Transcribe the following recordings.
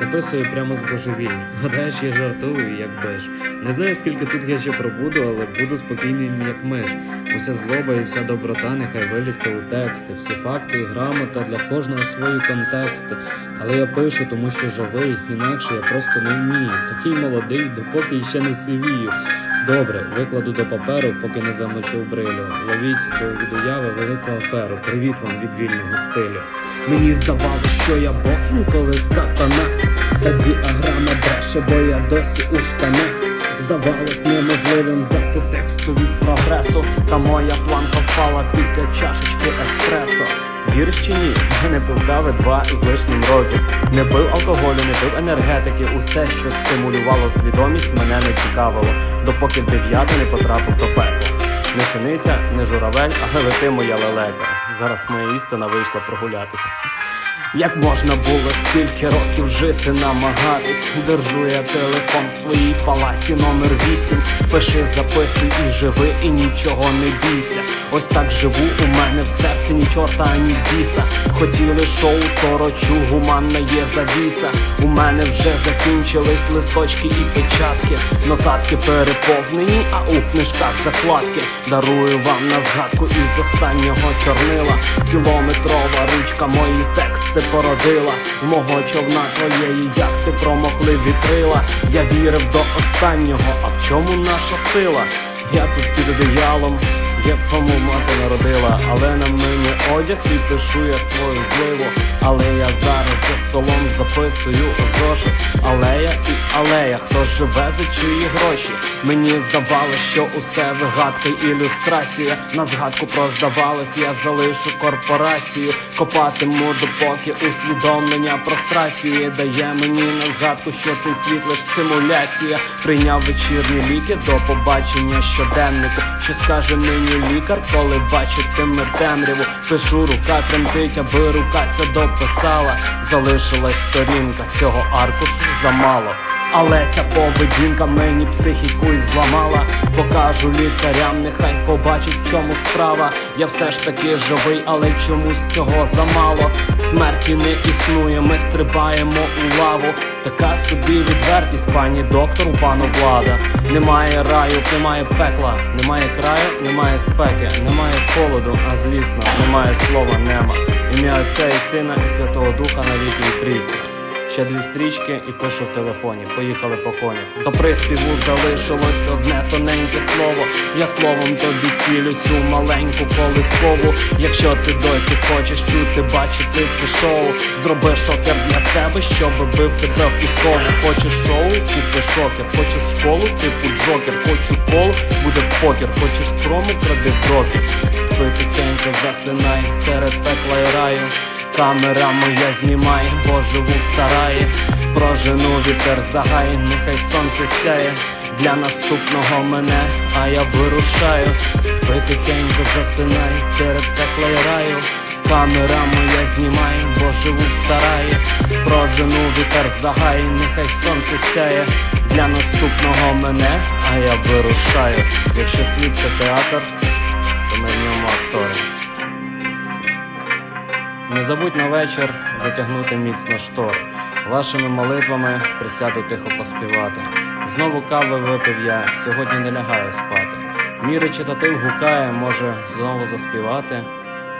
Записую прямо з божевільні. Гадаєш, я жартую, як беш. Не знаю, скільки тут я ще пробуду, але буду спокійним, як миш. Уся злоба і вся доброта нехай виліться у тексти. Всі факти і грамота для кожного свої контексти. Але я пишу, тому що живий, інакше я просто не вмію. Такий молодий, допоки ще не сивію. Добре, викладу до паперу, поки не замочив брилю. Ловіть до від уяви велику аферу. Привіт вам від вільного стилю. Мені здавалося, що я Бог інколи сатана. Та діаграма бреше, бо я досі у штанах. Здавалось неможливим дати тексту від прогресу. Та моя планка впала після чашечки еспресо. Віриш чи? Я не пив кави два з лишнім років. Не пив алкоголю, не пив енергетики. Усе, що стимулювало свідомість, мене не цікавило, допоки в дев'яту не потрапив до пекла. Не синиця, не журавель, але лети моя лелека. Зараз моя істина вийшла прогулятись. Як можна було стільки років жити, намагатись Держу я телефон в своїй палаті номер 8 Пиши, записуй і живи, і нічого не бійся. Ось так живу, у мене в серці ні чорта, ані біса. Хотіли шоу, то рочу, гуманна є завіса. У мене вже закінчились листочки і печатки. Нотатки переповнені, а у книжках закладки. Дарую вам на згадку із останнього чорнила. Кілометрова ручка мої тексти породила. Мого човна твоєї ти промокли вітрила. Я вірив до останнього, а в чому наша сила? Я тут під одеялом, я в тому мати народила, але на мені одяг і пишу я свою зливу. Але я зараз за столом записую у зошит. Алея і алея, хто живе за чиї гроші. Мені здавалось, що усе вигадка ілюстрація. На згадку проздавалось, я залишу корпорацію. Копатиму допоки усвідомлення прострації дає мені на згадку, що цей світ лиш симуляція. Прийняв вечірні ліки до побачення щоденнику. Що скаже мені лікар, коли бачитиме темряву? Пишу, рука тремтить, аби рука ця дописала. Залишилась сторінка цього аркушу замало. Але ця поведінка мені психіку й зламала. Покажу лікарям, нехай побачать, в чому справа. Я все ж таки живий, але чомусь цього замало. Смерті не існує, ми стрибаємо у лаву. Така собі відвертість, пані доктору, пану влада. Немає раю, немає пекла, немає краю, немає спеки, немає холоду, а звісно, немає слова нема. Ім'я Отця і Сина і Святого Духа на віки і прісне. Ще дві стрічки і пишу в телефоні. Поїхали по конях. До приспіву залишилось одне тоненьке слово. Я словом тобі цілю цю маленьку колискову. Якщо ти досі хочеш чути, бачити це шоу, зроби шокер для себе, щоб бив тебе в підкову. Хочеш шоу, купи шокер, хочеш школу, типу джокер, хочу коло, буде покер, хочеш промо, кради брокер. Спи тихенько, засинай серед пекла і раю. Камера моя знімай, бо живу в сараї. Прожену вітер загай, нехай сонце сяє для наступного мене, а я вирушаю. Спи тихенько, засинай серед пекла й раю. Камера моя знімай, бо живу в сараї. Прожену вітер загай, нехай сонце сяє для наступного мене, а я вирушаю. Якщо світ це театр, забудь на вечір затягнути міцно штори. Вашими молитвами присяду тихо поспівати. Знову кави випив я, сьогодні не лягаю спати. Мій речитатив гукає, може знову заспівати.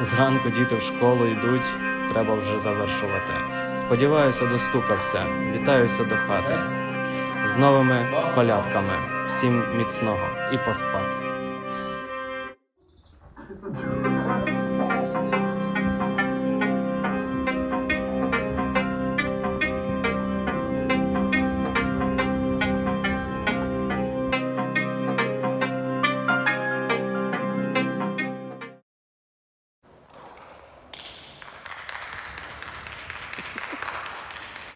Зранку діти в школу йдуть, треба вже завершувати. Сподіваюся, достукався, вітаюся до хати. З новими колядками. Всім міцного і поспати.